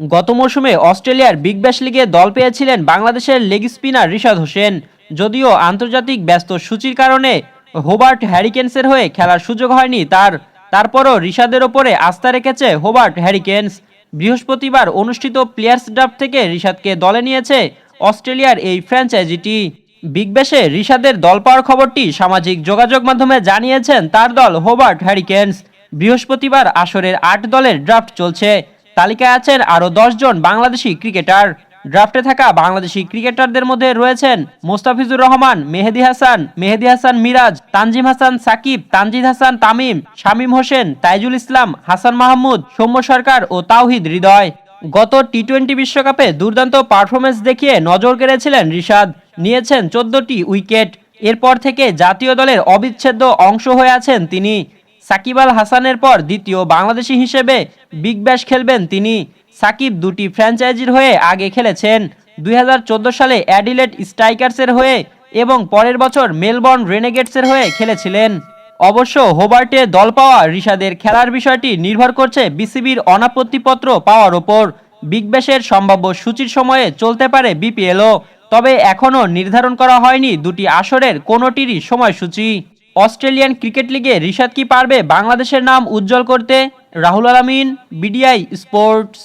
গত মৌসুমে অস্ট্রেলিয়ার বিগ ব্যাশ লিগে দল পেয়েছিলেন বাংলাদেশের লেগ স্পিনার রিশাদ হোসেন। যদিও আন্তর্জাতিক ব্যস্ত সূচির কারণে হোবার্ট হ্যারিকেন্সের হয়ে খেলার সুযোগ হয়নি তার। তারপরও রিশাদের ওপরে আস্থা রেখেছে হোবার্ট হ্যারিকেন্স। বৃহস্পতিবার অনুষ্ঠিত প্লেয়ার্স ড্রাফট থেকে রিশাদকে দলে নিয়েছে অস্ট্রেলিয়ার এই ফ্র্যাঞ্চাইজিটি। বিগ ব্যাশে রিশাদের দল পাওয়ার খবরটি সামাজিক যোগাযোগ মাধ্যমে জানিয়েছেন তার দল হোবার্ট হ্যারিকেন্স। বৃহস্পতিবার আসরের আট দলের ড্রাফট চলছে। তালিকায় আছেন আরও জন বাংলাদেশি ক্রিকেটার। ড্রাফটে থাকা বাংলাদেশি ক্রিকেটারদের মধ্যে রয়েছেন মোস্তাফিজুর রহমান, মেহেদি হাসান মেহেদি হাসান মিরাজ, তানজিম হাসান সাকিব, তানজিদ হাসান তামিম, শামীম হোসেন, তাইজুল ইসলাম, হাসান মাহমুদ, সৌম্য সরকার ও তাওহিদ হৃদয়। গত টি টোয়েন্টি বিশ্বকাপে দুর্দান্ত পারফরমেন্স দেখিয়ে নজর কেড়েছিলেন রিশাদ। নিয়েছেন চোদ্দটি উইকেট। এরপর থেকে জাতীয় দলের অবিচ্ছেদ্য অংশ হয়ে আছেন তিনি। সাকিব আল হাসানের পর দ্বিতীয় বাংলাদেশি হিসেবে বিগ ব্যাশ খেলবেন তিনি। সাকিব দুটি ফ্র্যাঞ্চাইজির হয়ে আগে খেলেছেন। দুই হাজার চোদ্দ সালে অ্যাডিলেট স্ট্রাইকার্সের হয়ে এবং পরের বছর মেলবর্ন রেনেগেটসের হয়ে খেলেছিলেন। অবশ্য হোবার্টে দল পাওয়া রিশাদের খেলার বিষয়টি নির্ভর করছে বিসিবির অনাপত্তিপত্র পাওয়ার ওপর। বিগ ব্যাশের সম্ভাব্য সূচির সময়ে চলতে পারে বিপিএলও, তবে এখনও নির্ধারণ করা হয়নি দুটি আসরের কোনোটিরই সময়সূচি। অস্ট্রেলিয়ান ক্রিকেট লিগে রিশাদ কি পারবে? বাংলাদেশের নাম উজ্জ্বল করতে রাহুল আলামিন বিডিআই স্পোর্টস।